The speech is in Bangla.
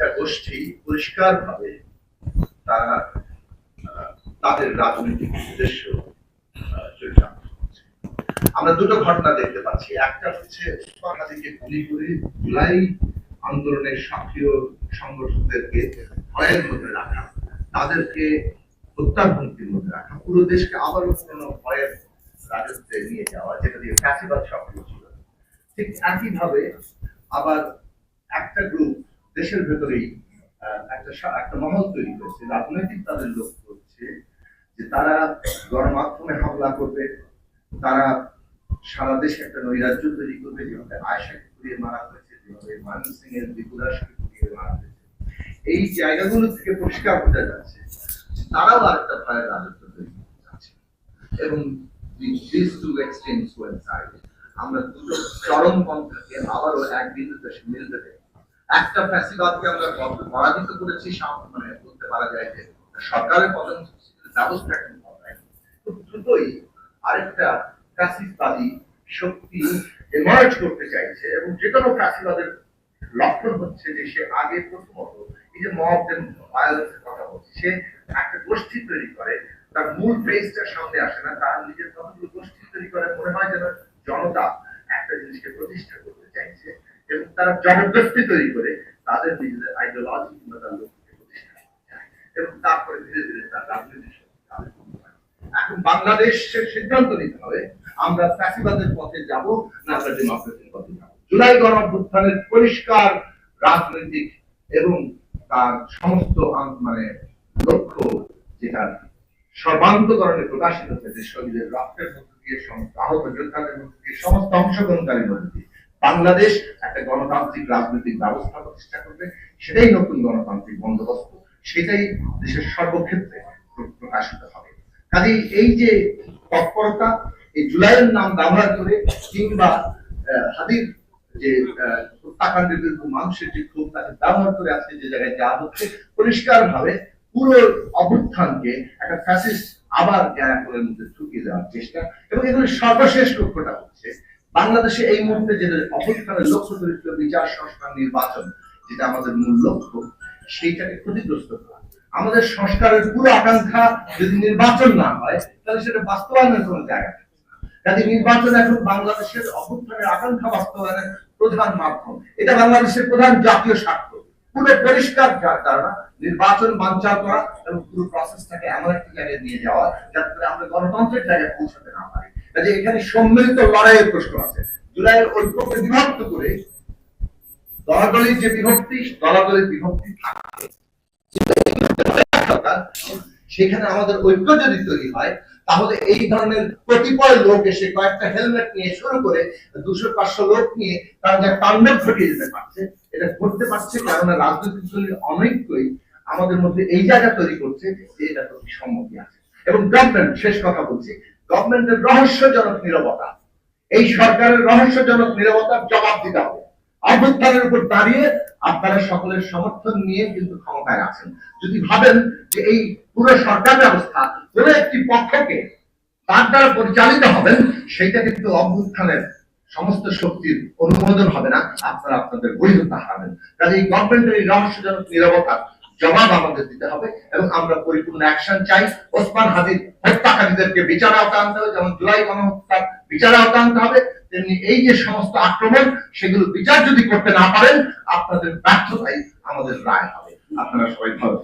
একটা গোষ্ঠী পরিষ্কার ভাবে তারা তাদের রাজনৈতিক উদ্দেশ্য। আমরা দুটো ঘটনা দেখতে পাচ্ছি একটা হচ্ছে গুলি করে জুলাই আন্দোলনের সক্রিয় সংগঠনদেরকে ভয়ের মধ্যে রাখা, তাদেরকে হত্যার হুমকির মধ্যে রাখা, পুরো দেশকে আবারও কোনো ভয়ের রাজত্বে নিয়ে যাওয়া, যেটা দিয়ে ফ্যাসিবাদ সক্রিয় ছিল ঠিক একইভাবে আবার একটা গ্রুপ দেশের ভেতরেই একটা একটা মহল তৈরি করেছে রাজনৈতিক তাদের লক্ষ্য হচ্ছে যে তারা গণমাধ্যমে হামলা করবে, তারা সারা দেশে একটা নৈরাজ্য তৈরি করবে, যেভাবে আয়সাকে পুড়িয়ে মারা হয়েছে, যেভাবে মান সিং এর বিপুলাসকে পুড়িয়ে মারা হয়েছে। এই জায়গাগুলো থেকে পরিষ্কার বোঝা যাচ্ছে তারাও আরেকটা ভয়ের রাজত্ব তৈরি করতে চাচ্ছে। এবং আমরা দুটো চরম পন্থাকে আবারও এক বিন্দুতে মিলতে দেয় একটা ফ্যাসিবাদকে আমরা পর- পরাজিত করেছি মানে বলতে পারা যায় যে সরকারের পতন ব্যবস্থা এখন খুব দ্রুতই আরেকটা ফ্যাসিবাদী শক্তি এমার্জ করতে চাইছে এবং যে কোনো ফ্যাসিবাদের লক্ষণ হচ্ছে যে সে আগে প্রথমত এই যে মব ভায়োলেন্সের কথা বলছে, সে একটা গোষ্ঠী তৈরি করে, তার মূল ফেসটা সামনে আসে না, তার নিজের কতগুলো গোষ্ঠী তৈরি করে, মনে হয় যেন জনতা একটা জিনিসকে প্রতিষ্ঠা এবং তারা জবরদস্তি তৈরি করে তাদের নিজেদের আইডিওলজি কিংবা তার লক্ষ্যকে প্রতিষ্ঠা এবং তারপরে ধীরে ধীরে তার রাজনৈতিক। এখন বাংলাদেশের সিদ্ধান্ত নিতে হবে, আমরা ফ্যাসিবাদের পথে যাব না আমরা ডেমোক্রেসির পথে যাব জুলাই গণ অভ্যুত্থানের পরিষ্কার রাজনৈতিক এবং তার সমস্ত মানে লক্ষ্য যেটা সর্বান্তকরণে প্রকাশিত হয়েছে শহীদের রক্তের মধ্য দিয়ে আহত যোদ্ধাদের মধ্য দিয়ে সমস্ত অংশগ্রহণকারী মধ্য বাংলাদেশ একটা গণতান্ত্রিক রাজনৈতিক ব্যবস্থা প্রতিষ্ঠা করবে, সেটাই নতুন গণতান্ত্রিক বন্দোবস্ত, সেটাই দেশের সর্বক্ষেত্রে প্রকাশিত হবে। কাজেই এই যে তৎপরতা, এই জুলাইয়ের নাম ব্যবহার করে কিংবা হাদির যে হত্যাকাণ্ডের বিরুদ্ধে মানুষের যে ক্ষোভ, তাকে ব্যবহার করে আজকে যে জায়গায় যা হচ্ছে পরিষ্কার ভাবে পুরো অভ্যুত্থানকে একটা ফ্যাসিস্ট আবার জ্ঞানাপনের মধ্যে ঢুকিয়ে দেওয়ার চেষ্টা এবং এগুলো সর্বশেষ লক্ষ্যটা হচ্ছে বাংলাদেশে এই মুহূর্তে যে অভ্যুত্থানের লক্ষ্য দরিদ্র বিচার সংস্কার নির্বাচন, যেটা আমাদের মূল লক্ষ্য, সেইটাকে ক্ষতিগ্রস্ত করা। আমাদের সংস্কারের পুরো আকাঙ্ক্ষা যদি নির্বাচন না হয়, তাহলে সেটা বাস্তবায়নের কোনো জায়গা কাজে নির্বাচন এখন বাংলাদেশের অভ্যুত্থানের আকাঙ্ক্ষা বাস্তবায়নের প্রধান মাধ্যম। এটা বাংলাদেশের প্রধান জাতীয় স্বার্থ। পুরো পরিষ্কার ধারণা, নির্বাচন বাঞ্চাল করা এবং পুরো প্রসেসটাকে এমন একটা জায়গায় নিয়ে যাওয়া, যাতে করে আমরা গণতন্ত্রের জায়গায় পৌঁছাতে না পারি। কাজে এখানে সম্মিলিত লড়াইয়ের প্রশ্ন আছে। জুলাইয়ের ঐক্যকে বিভক্ত করে দলাদলির যে বিভক্তি, দলাদলির বিভক্তি থাকে। সেখানে আমাদের ঐক্য যদি তৈরি হয়, তাহলে এই ধরনের কতিপয় লোক এসে কয়েকটা হেলমেট নিয়ে শুরু করে দুশো পাঁচশো লোক নিয়ে তারা যা তাণ্ডব ঘটিয়ে যেতে পারছে, এটা করতে পারছে কারণ রাজনৈতিক দলের অনেকই আমাদের মধ্যে এই জায়গা তৈরি করছে যে এটা তো সম্মতি আছে। এবং গভর্নমেন্ট শেষ কথা বলছি গভর্নমেন্টের রহস্যজনক নিরবতা। এই সরকারের রহস্যজনক নিরবতার জবাব দিতে হবে। অভ্যুত্থানের উপর দাঁড়িয়ে আপনারা সকলের সমর্থন নিয়ে কিন্তু ক্ষমতায় আছেন। যদি ভাবেন যে এই পুরো সরকার ব্যবস্থা কোন একটি পক্ষকে তার দ্বারা পরিচালিত হবেন, সেইটা কিন্তু অভ্যুত্থানের সমস্ত শক্তির অনুমোদন হবে না। আপনারা আপনাদের বৈধতা হারাবেন। কাজে এই গভর্নমেন্টের এই রহস্যজনক নিরবতার জবাব আমাদের দিতে হবে এবং আমরা পরিপূর্ণ অ্যাকশন চাই ওসমান হাজির হত্যাকারীদেরকে বিচার আওতায় আনতে হবে, যেমন জুলাই গণহত্যার বিচার আওতায় আনতে হবে, তেমনি এই যে সমস্ত আক্রমণ, সেগুলো বিচার যদি করতে না পারেন, আপনাদের ব্যর্থতাই আমাদের রায় হবে আপনারা সবাই ভালো।